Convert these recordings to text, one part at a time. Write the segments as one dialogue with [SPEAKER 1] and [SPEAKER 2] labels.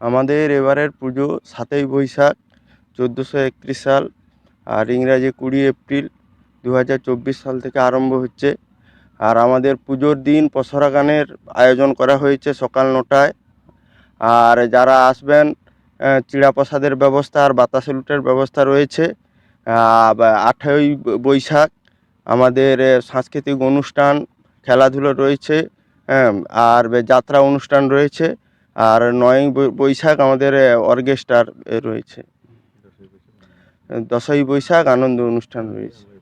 [SPEAKER 1] আমাদের এবারের পুজো সাতই বৈশাখ চোদ্দোশো একত্রিশ সাল আর ইংরাজি কুড়ি এপ্রিল দু হাজার চব্বিশ সাল থেকে আরম্ভ হচ্ছে। আর আমাদের পুজোর দিন পসরা গানের আয়োজন করা হয়েছে সকাল নটায়। আর যারা আসবেন চিড়া প্রসাদের ব্যবস্থা আর বাতাসে লুটের ব্যবস্থা রয়েছে আঠেরোই বৈশাখ আমাদের সাংস্কৃতিক অনুষ্ঠান, খেলাধুলো রয়েছে হ্যাঁ আর যাত্রা অনুষ্ঠান রয়েছে। আর নয়ই বৈ- বৈশাখ আমাদের অর্কেস্ট্রার রয়েছে। দশই বৈশাখ আনন্দ অনুষ্ঠান রয়েছে।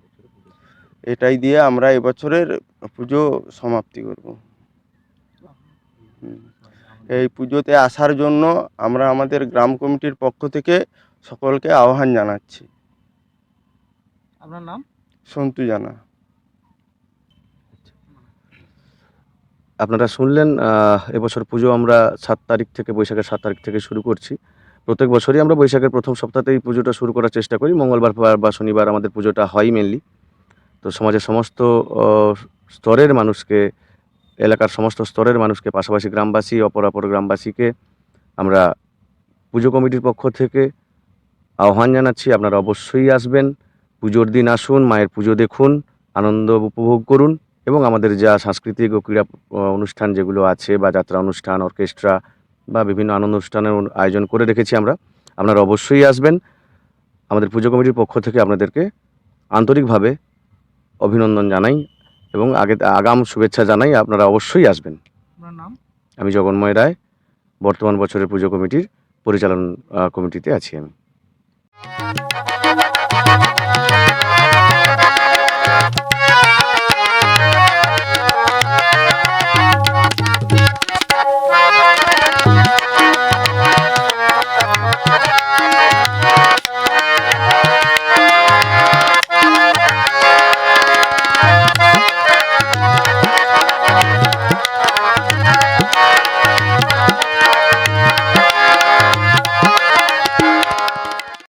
[SPEAKER 1] এটাই দিয়ে আমরা এবছরের পুজো সমাপ্তি করব। এই পুজোতে আসার জন্য আমরা আমাদের গ্রাম কমিটির পক্ষ থেকে সকলকে আহ্বান জানাচ্ছি।
[SPEAKER 2] আপনার নাম?
[SPEAKER 1] সন্তু জানা।
[SPEAKER 3] আপনারা শুনলেন এবছর পুজো আমরা সাত তারিখ থেকে বৈশাখের সাত তারিখ থেকে শুরু করছি। প্রত্যেক বছরই আমরা বৈশাখের প্রথম সপ্তাহতেই পুজোটা শুরু করার চেষ্টা করি। মঙ্গলবার বা- শনিবার আমাদের পুজোটা হয় মেনলি তো সমাজের সমস্ত স্তরের মানুষকে, এলাকার সমস্ত স্তরের মানুষকে, পাশাপাশি গ্রামবাসী, অপর অপর গ্রামবাসীকে আমরা পুজো কমিটির পক্ষ থেকে আহ্বান জানাচ্ছি। আপনারা অবশ্যই আসবেন, পুজোর দিন আসুন, মায়ের পুজো দেখুন, আনন্দ উপভোগ করুন। এবং আমাদের যা সাংস্কৃতিক ও ক্রীড়া অনুষ্ঠান যেগুলো আছে বা যাত্রা অনুষ্ঠান অর্কেস্ট্রা বা বিভিন্ন আনন্দ অনুষ্ঠানের আয়োজন করে রেখেছি আমরা আপনারা অবশ্যই আসবেন। আমাদের পুজো কমিটির পক্ষ থেকে আপনাদেরকে আন্তরিকভাবে অভিনন্দন জানাই এবং আগে আগাম শুভেচ্ছা জানাই আপনারা অবশ্যই আসবেন। আমি জগন্ময় রায় বর্তমান বছরের পুজো কমিটির পরিচালন কমিটিতে আছি আমি।